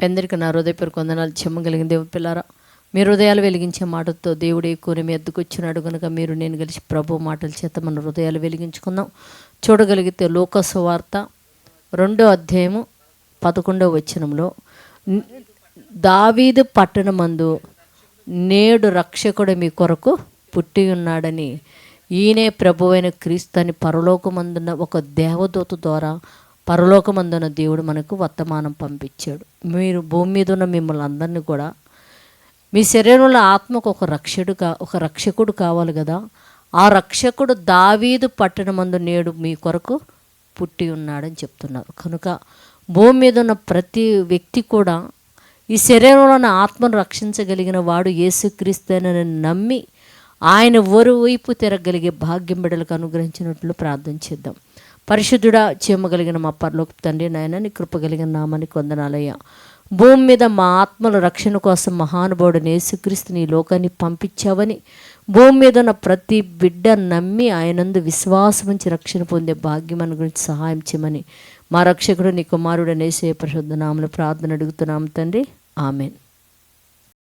పెందరికి నా హృదయపూర్వక వందనాలు చెమ్మగలిగిన దేవుడు పిల్లారా మీ హృదయాలు వెలిగించే మాటలతో దేవుడు ఎక్కువ మీ ఎద్దుకొచ్చినాడు కనుక మీరు నేను కలిసి ప్రభు మాటల చేత మన హృదయాలు వెలిగించుకుందాం. చూడగలిగితే లోకస్వార్త రెండో అధ్యాయము పదకొండవ వచనంలో దావీదు పట్టణమందు నేడు రక్షకుడు మీ కొరకు పుట్టి ఉన్నాడని ఈయనే ప్రభువైన క్రీస్తు అని పరలోకమందున్న ఒక దేవదూత ద్వారా పరలోకమందున దేవుడు మనకు వర్తమానం పంపించాడు. మీరు భూమి మీద ఉన్న మిమ్మల్ని అందరినీ కూడా మీ శరీరంలో ఆత్మకు ఒక రక్షకుడుగా ఒక రక్షకుడు కావాలి కదా. ఆ రక్షకుడు దావీదు పట్టణమందు నేడు మీ కొరకు పుట్టి ఉన్నాడని చెప్తున్నారు. కనుక భూమి మీద ఉన్న ప్రతి వ్యక్తి కూడా ఈ శరీరంలో ఉన్న ఆత్మను రక్షించగలిగిన వాడు యేసుక్రీస్తునని నమ్మి ఆయన ఒరువైపు తిరగలిగే భాగ్యం బిడ్డలకు అనుగ్రహించినట్లు ప్రార్థన చేద్దాం. పరిశుద్ధుడా చేయగలిగిన మా పరలోక తండ్రి నాయన నీ కృప కలిగిన నామని వందనాలయ్యా. భూమి మీద మా ఆత్మల రక్షణ కోసం మహానుభావుడు యేసుక్రీస్తు నీ లోకాన్ని పంపించావని భూమి మీద ఉన్న ప్రతి బిడ్డ నమ్మి ఆయనందు విశ్వాసం ఉంచి రక్షణ పొందే భాగ్యం అని గురించి సహాయం చేయమని మా రక్షకుడు నీ కుమారుడు నేసే పరిశుద్ధ నామలు ప్రార్థన అడుగుతున్నాం తండ్రి. ఆమెన్.